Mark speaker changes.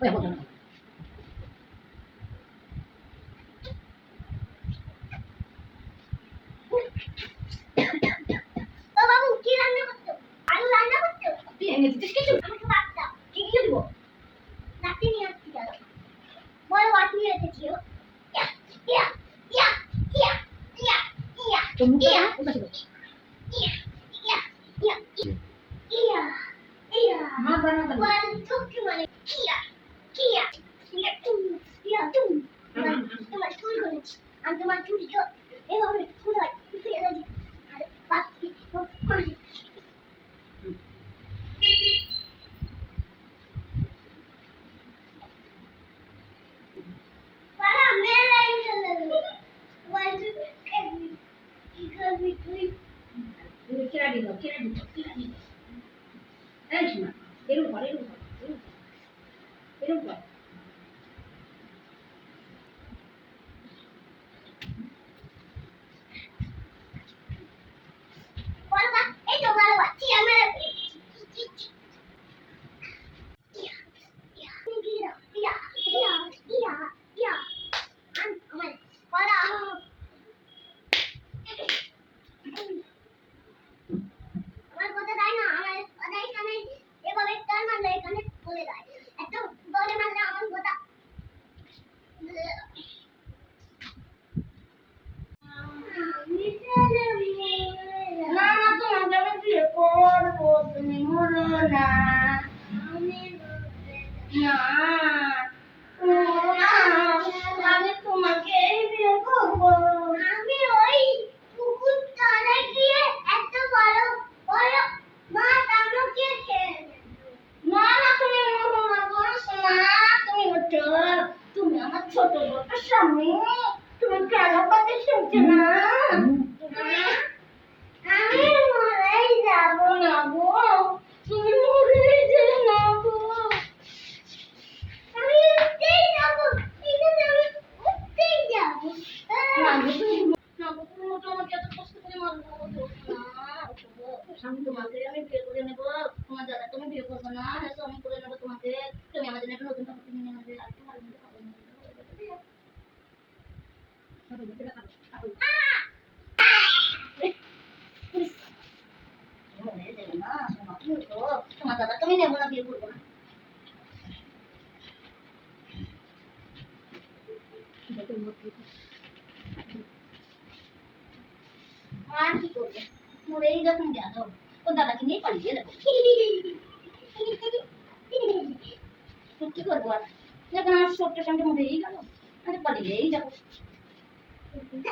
Speaker 1: 親子丼。
Speaker 2: তো মুখে
Speaker 1: উঠে তুম তোমার তোমার চুল করেছি আমি তোমার চুল এভাবে ফুলাই ফেলে দিই আর
Speaker 2: ওঠো তুমি আমার ছোট বোনের স্বামী। তুমি কেন কথা শুনছো না?
Speaker 1: আমি মরেই যাব
Speaker 2: না গো। তুমি মরে যেও না গো।
Speaker 1: আমি উঠতেই যাব আছে আমি উঠতেই যাব।
Speaker 2: না গো আমি বিয়ে করে নেব। তোমার দাদা তুমি বিয়ে করব না। হ্যাঁ আমি করে নেব তোমাকে তুমি আমার জন্য একটা নতুন কাপড় কিনে নিয়ে নেবে আর তোমার জন্য কাপড় নিয়ে নেবে। কাপড় নিয়ে নেবে, কাপড়, কাপড়। মরে যেও না, সোনা, আর কি করবে মরেই যখন গেল ও দাদাকে নিয়ে পালিয়ে যাব কি করব আর? যখন আমার সত্যের সঙ্গে মরেই গেল, আমি পালিয়েই যাব।
Speaker 1: Thank you.